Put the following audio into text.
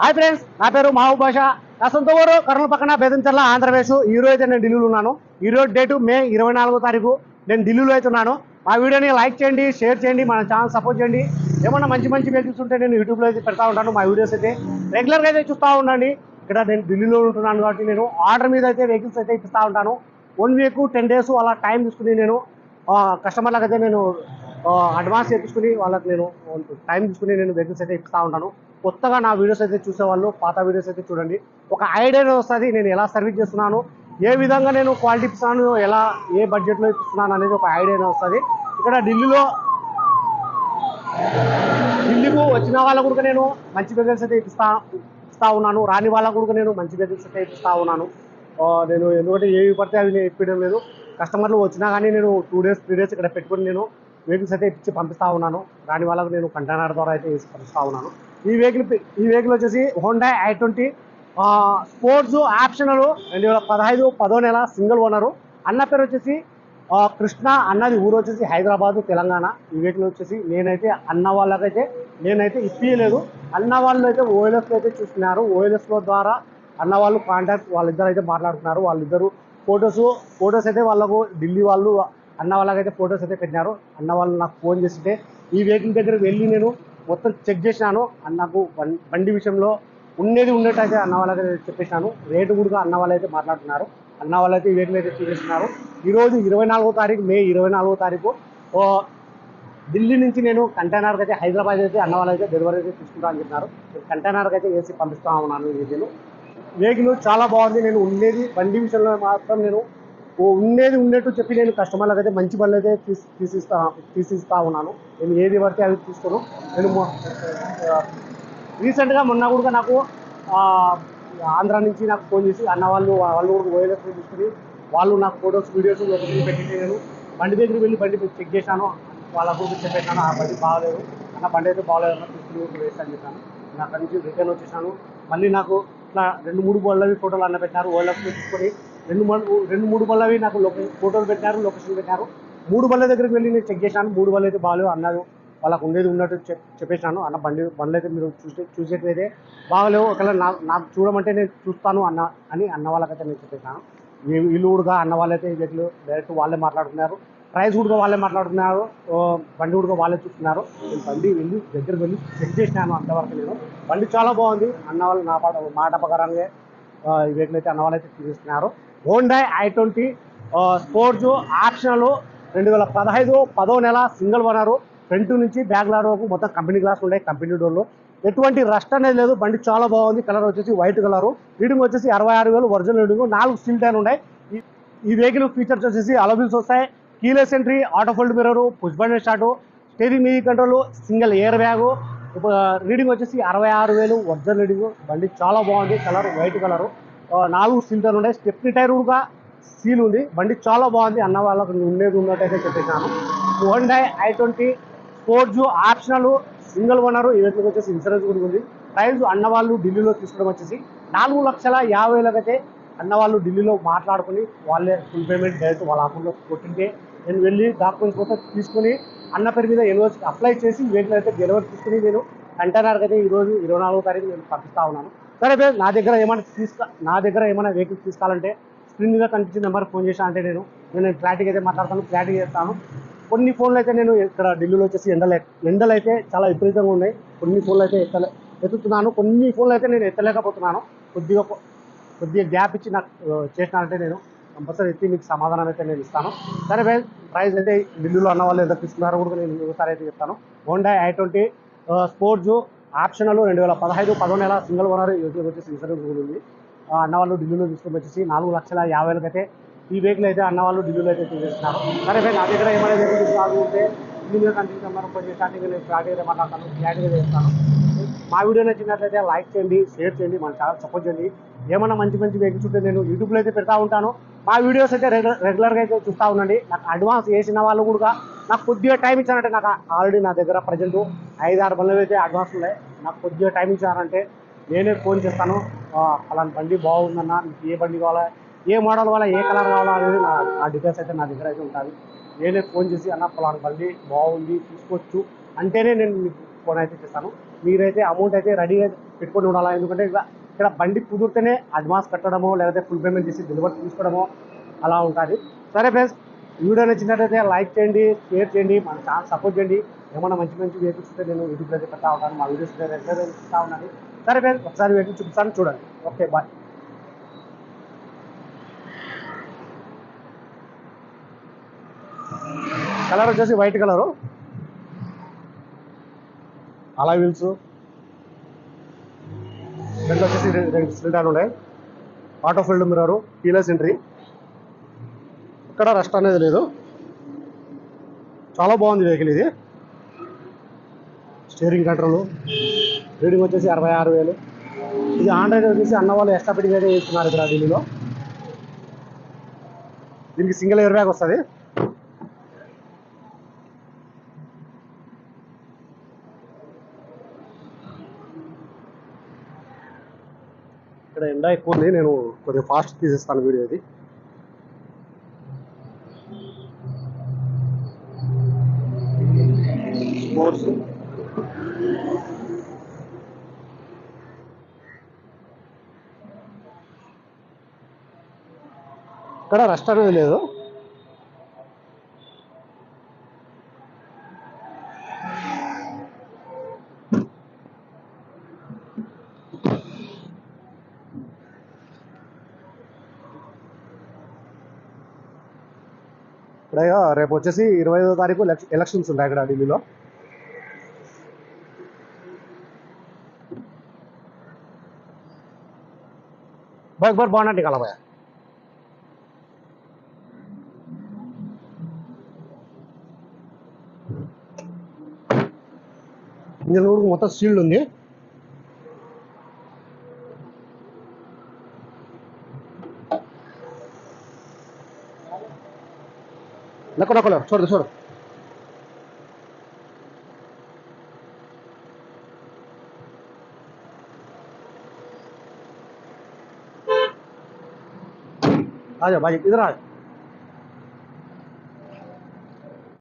Hi friends నా పేరు మహబూబ్ భాష నా సొంత ఊరు కర్నూలు పక్కన బెదంచర్ల ఆంధ్రప్రదేశ్. ఈ రోజు అయితే నేను ఢిల్లీలో ఉన్నాను ఈ రోజు డేటు మే ఇరవై నాలుగో తారీఖు. నేను ఢిల్లీలో అయితే ఉన్నాను మా వీడియోని లైక్ చేయండి షేర్ చేయండి మన ఛానల్ సపోర్ట్ చేయండి. ఏమన్నా మంచి మంచి వెహికల్స్ ఉంటే నేను యూట్యూబ్లో అయితే పెడతా ఉంటాను మా వీడియోస్ అయితే. రెగ్యులర్గా అయితే చూస్తూ ఉండండి. ఇక్కడ నేను ఢిల్లీలో ఉంటున్నాను కాబట్టి నేను ఆర్డర్ మీద అయితే వెహికల్స్ అయితే ఇప్పిస్తూ ఉంటాను. వన్ వీక్ టెన్ డేస్ అలా టైం తీసుకుని నేను కస్టమర్లకు అయితే నేను అడ్వాన్స్ చేపించుకుని వాళ్ళకి నేను టైం తీసుకుని నేను వెహికల్స్ అయితే ఇస్తూ ఉంటాను. కొత్తగా నా వీడియోస్ అయితే చూసేవాళ్ళు పాత వీడియోస్ అయితే చూడండి. ఒక ఐడియా వస్తుంది నేను ఎలా సర్వీస్ చేస్తున్నాను ఏ విధంగా నేను క్వాలిటీ ఇస్తున్నాను ఎలా ఏ బడ్జెట్లో ఇస్తున్నాను అనేది ఒక ఐడియా వస్తుంది. ఇక్కడ ఢిల్లీలో ఢిల్లీకు వచ్చిన వాళ్ళకు కూడా నేను మంచి వెహికల్స్ అయితే ఇస్తా ఇస్తా ఉన్నాను. రాని వాళ్ళకు కూడా నేను మంచి వెహికల్స్ అయితే ఇప్పిస్తా ఉన్నాను. నేను ఎందుకంటే ఏవి పడితే అవి నేను ఇప్పించడం లేదు. కస్టమర్లు వచ్చినా కానీ నేను టూ డేస్ త్రీ డేస్ ఇక్కడ పెట్టుకుని నేను వెహికల్స్ అయితే ఇచ్చి పంపిస్తూ ఉన్నాను. రాని వాళ్ళకు నేను కంటైనర్ ద్వారా అయితే వేసి పంపిస్తా ఉన్నాను. ఈ వెహికల్ ఈ వెహికల్ వచ్చేసి Honda i twenty sports optional రెండు వేల పదహైదు పదో నెల సింగిల్ ఓనరు. అన్న పేరు వచ్చేసి కృష్ణ అన్నది. ఊరు వచ్చేసి హైదరాబాద్ తెలంగాణ. ఈ వెహికల్ వచ్చేసి నేనైతే అన్న వాళ్ళకైతే నేనైతే ఇప్పియలేదు. అన్న వాళ్ళు అయితే ఓఎల్ఎస్లో అయితే చూస్తున్నారు. ఓఎల్ఎస్లో ద్వారా అన్న వాళ్ళు కాంటాక్ట్ వాళ్ళిద్దరు అయితే మాట్లాడుతున్నారు. వాళ్ళిద్దరు ఫొటోస్ ఫొటోస్ అయితే వాళ్ళకు ఢిల్లీ వాళ్ళు అన్న వాళ్ళకైతే ఫొటోస్ అయితే పెట్టినారు. అన్న వాళ్ళు నాకు ఫోన్ చేస్తుంటే ఈ వెహికల్ దగ్గర వెళ్ళి నేను మొత్తం చెక్ చేసినాను. అన్నకు బండి విషయంలో ఉండేది ఉండేటైతే అన్న వాళ్ళకైతే చెప్పేసినాను. రేటు కూడా అన్న వాళ్ళైతే మాట్లాడుతున్నారు. అన్న వాళ్ళైతే అయితే ఈ వెహికల్ అయితే చూపిస్తున్నారు. ఈరోజు ఇరవై నాలుగో తారీఖు మే ఇరవై నాలుగో తారీఖు ఢిల్లీ నుంచి నేను కంటైనర్కి అయితే హైదరాబాద్ అయితే అన్న వాళ్ళైతే డెలివరీ అయితే తీసుకుంటా అని చెప్పినారు. కంటైనర్కి అయితే వేసి పంపిస్తా ఉన్నాను ఈ వెహికల్ వెహికల్ చాలా బాగుంది. నేను ఉండేది బండి విషయంలో మాత్రం నేను ఉండేది ఉండేట్టు చెప్పి నేను కస్టమర్లకు అయితే మంచి పనులు అయితే తీసి తీసిస్తా తీసిస్తా ఉన్నాను. నేను ఏది పడితే అది తీసుకోను. నేను రీసెంట్గా మొన్న కూడా నాకు ఆంధ్ర నుంచి నాకు ఫోన్ చేసి అన్న వాళ్ళు వాళ్ళు కూడా ఓఎల్ఎస్ తీసుకుని వాళ్ళు నాకు ఫొటోస్ వీడియోస్ లొకేషన్ నేను. బండి దగ్గరికి వెళ్ళి బండి చెక్ చేశాను. వాళ్ళ గురించి చెప్పేసాను ఆ బండి బాగాలేదు. అన్న బండి అయితే బాగాలేదు అన్న తీసుకుని వేస్ట్ అని చెప్పాను. నేను అక్కడి నుంచి రిటర్న్ వచ్చేసాను. మళ్ళీ నాకు ఇట్లా రెండు మూడు బోళ్ళవి ఫోటోలు అన్న పెట్టారు ఓఎల్ఎస్ తీసుకొని రెండు రెండు మూడు బళ్ళవి నాకు లొకే ఫోటోలు పెట్టారు లొకేషన్ పెట్టారు. మూడు బళ్ళ దగ్గరికి వెళ్ళి నేను చెక్ చేశాను. మూడు బళ్ళు అయితే బాగాలేవు అన్నారు. వాళ్ళకు ఉండేది ఉన్నట్టు చెప్పేశాను. అన్న బండి బండ్లు అయితే మీరు చూసే చూసేటైతే బాగాలేవు. ఒకవేళ నాకు నాకు చూడమంటే నేను చూస్తాను అన్న అని అన్న వాళ్ళకైతే నేను చెప్పేశాను. వీ- వీళ్ళు కూడా అన్న వాళ్ళైతే వీళ్ళు డైరెక్ట్ వాళ్ళే మాట్లాడుతున్నారు. ప్రైస్ కూడా వాళ్ళే మాట్లాడుతున్నారు. బండి కూడా వాళ్ళే చూస్తున్నారు. నేను బండి వెళ్ళి దగ్గరికి వెళ్ళి చెక్ చేసినాను అంతవరకు నేను. బండి చాలా బాగుంది. అన్న వాళ్ళు నా పాట మాట ప్రకారంగా వీటినైతే ఈ అన్న వాళ్ళైతే చూపిస్తున్నారు. Honda i twenty sports optional రెండు వేల పదహైదు పదో నెల సింగిల్ ఓనరు. ఫ్రంట్ నుంచి బ్యాక్ లాడ్ వరకు మొత్తం కంపెనీ గ్లాస్ ఉన్నాయి కంపెనీ డోర్లు ఎటువంటి రస్ట్ అనేది లేదు బండి చాలా బాగుంది కలర్ వచ్చేసి వైట్ కలర్ రీడింగ్ వచ్చేసి అరవై ఆరు వేలు ఒరిజినల్ రీడింగ్ నాలుగు స్టీల్ టైర్ ఉన్నాయి. ఈ- వెహికల్ ఫీచర్స్ వచ్చేసి అలబిల్స్ వస్తాయి. Keyless entry auto fold mirror push button start steering మీ control single air bag reading వచ్చేసి అరవై ఆరు వేలు ఒరిజినల్ రీడింగ్ బండి చాలా బాగుంది. కలర్ వైట్ కలర్ నాలుగు స్టీల్ ఉన్నాయి. స్టెప్ని టైర్ కూడా సీల్ ఉంది. బండి చాలా బాగుంది. అన్న వాళ్ళకు ఉండేది ఉన్నట్టయితే చెప్పేసాను Honda i twenty sports optional single owner ఈ వైపు వచ్చేసి ఇన్సూరెన్స్ కూడా ఉంది. ప్రైజ్ అన్న వాళ్ళు ఢిల్లీలో తీసుకోవడం వచ్చేసి నాలుగు లక్షల యాభై వేలకైతే అన్న వాళ్ళు ఢిల్లీలో మాట్లాడుకుని వాళ్ళే ఫుల్ పేమెంట్ డైరెక్ట్ వాళ్ళ అకౌంట్లో కొట్టింటే నేను వెళ్ళి డాక్యుమెంట్స్ మొత్తం తీసుకుని అన్న పేరు మీద యూనివర్సిటీ అప్లై చేసి వెహికల్ అయితే డెలివరీ తీసుకుని నేను కంటైనర్కి అయితే ఈరోజు ఇరవై నాలుగో తారీఖు నేను పంపిస్తా ఉన్నాను. సరే పేరు నా దగ్గర ఏమైనా తీసుకు నా దగ్గర ఏమైనా వెహికల్ తీసుకోవాలంటే స్క్రీన్ మీద కనిపించిన నెంబర్ ఫోన్ చేసా అంటే నేను నేను క్లారిటీగా అయితే మాట్లాడతాను క్లారిటీ చేస్తాను. కొన్ని ఫోన్లు అయితే నేను ఇక్కడ ఢిల్లీలో వచ్చేసి ఎండలు ఎండలు అయితే చాలా విపరీతంగా ఉన్నాయి. కొన్ని ఫోన్లు అయితే ఎత్తలే ఎత్తుతున్నాను. కొన్ని ఫోన్లు అయితే నేను ఎత్తలేకపోతున్నాను. కొద్దిగా కొద్దిగా గ్యాప్ ఇచ్చి నాకు చేసినానంటే నేను కంపల్సరీ ఎత్తి మీకు సమాధానం అయితే నేను ఇస్తాను. సరే బై ప్రైస్ అయితే ఢిల్లీలో అన్న వాళ్ళు ఏదో తీసుకున్నారో కూడా నేను ఒకసారి అయితే చెప్తాను. Honda i twenty sports optional రెండు వేల పదహైదు పదో నెల సింగిల్ ఓనర్ వచ్చేసి ఇన్సూరెన్స్ కూడా ఉంది. అన్నవాళ్ళు అన్న వాళ్ళు ఢిల్లీలో తీసుకుని వచ్చేసి నాలుగు లక్షల యాభై వేలకి ఈ వెహికల్ అయితే అన్నవాళ్ళు ఢిల్లీలో అయితే తీసేస్తున్నారు. సరే బై నా దగ్గర ఏమైనా వెహికల్ ఉంటే ఢిల్లీలో కంటిన్యూ నెంబర్ ఫోన్ చేసి నేను క్లారిటీగా మాట్లాడతాను క్లారిటీగా చేస్తాను మా వీడియో నచ్చినట్లయితే లైక్ చేయండి షేర్ చేయండి మన ఛానల్ సపోర్ట్ చేయండి. ఏమైనా మంచి మంచి వెహికల్స్ ఉంటే నేను యూట్యూబ్లో అయితే పెడతా ఉంటాను. మా వీడియోస్ అయితే రెగ్యులర్ రెగ్యులర్గా అయితే చూస్తూ ఉండండి. నాకు అడ్వాన్స్ వేసిన వాళ్ళు కూడా నాకు కొద్దిగా టైం ఇచ్చారంటే నాకు ఆల్రెడీ నా దగ్గర ప్రజెంట్ ఐదు ఆరు బండ్లు అయితే అడ్వాన్స్ ఉన్నాయి. నాకు కొద్దిగా టైం ఇచ్చారంటే నేనే ఫోన్ చేస్తాను. అలాంటి బండి బాగుందన్న మీకు ఏ బండి కావాలా ఏ మోడల్ కావాలా ఏ కలర్ కావాలా అనేది నా ఆ డీటెయిల్స్ అయితే నా దగ్గర అయితే ఉంటుంది నేనే ఫోన్ చేసి అన్న పలానా బండి బాగుంది తీసుకోవచ్చు అంటేనే నేను మీకు ఫోన్ అయితే చేస్తాను. మీరైతే అమౌంట్ అయితే రెడీగా పెట్టుకొని ఉండాలా? ఎందుకంటే ఇక్కడ బండి కుదిరితేనే అడ్వాన్స్ కట్టడమో లేకపోతే ఫుల్ పేమెంట్ చేసి డెలివరీ తీసుకోవడమో అలా ఉంటుంది. సరే ఫ్రెండ్స్ వీడియో నచ్చినట్లయితే లైక్ చేయండి షేర్ చేయండి మన ఛానల్ సపోర్ట్ చేయండి. ఏమన్నా మంచి మంచి వెహికల్స్ ఉంటే నేను యూట్యూబ్లో అయితే పెడతా ఉంటాను మా వీడియోస్ రెగ్యులర్ ఇస్తా ఉన్నాను. సరే ఫ్రెండ్స్ ఒకసారి వెహికల్ చూపిస్తాను చూడండి. ఓకే బాయ్ కలర్ వచ్చేసి వైట్ కలరు అలా వీల్స్ రెండు వచ్చేసి రెండు సిలిండర్లు ఉన్నాయి. Auto field mirror keyless entry. ఇక్కడ రస్ట్ అనేది లేదు. చాలా బాగుంది వెహికల్ ఇది. స్టీరింగ్ కంట్రోల్ రీడింగ్ వచ్చేసి అరవై ఆరు వేలు. ఇది ఆండ్రాయిడ్ వచ్చేసి అన్న వాళ్ళు ఎక్స్ట్రా పెట్టి అయితే ఇస్తున్నారు ఇక్కడ ఢిల్లీలో. దీనికి సింగిల్ ఎయిర్ బ్యాగ్ వస్తుంది. ఇక్కడ ఎండ ఎక్కువ ఉంది నేను కొద్దిగా ఫాస్ట్ తీసేస్తాను వీడియో ఇది. స్పోర్ట్స్ ఇక్కడ రెస్ట్ అనేది లేదు. ఇక్కడ రేపు వచ్చేసి ఇరవై ఐదో తారీఖు ఎలక్షన్స్ ఉంటాయి ఇక్కడ ఢిల్లీలో. బాయ్ బార్ బాగున్నట్టు కల ఇంజన్ కూడా మొత్తం సీల్డ్ ఉంది. La cola, cola, suerte, suerte. Vaya, vaya, hidrate.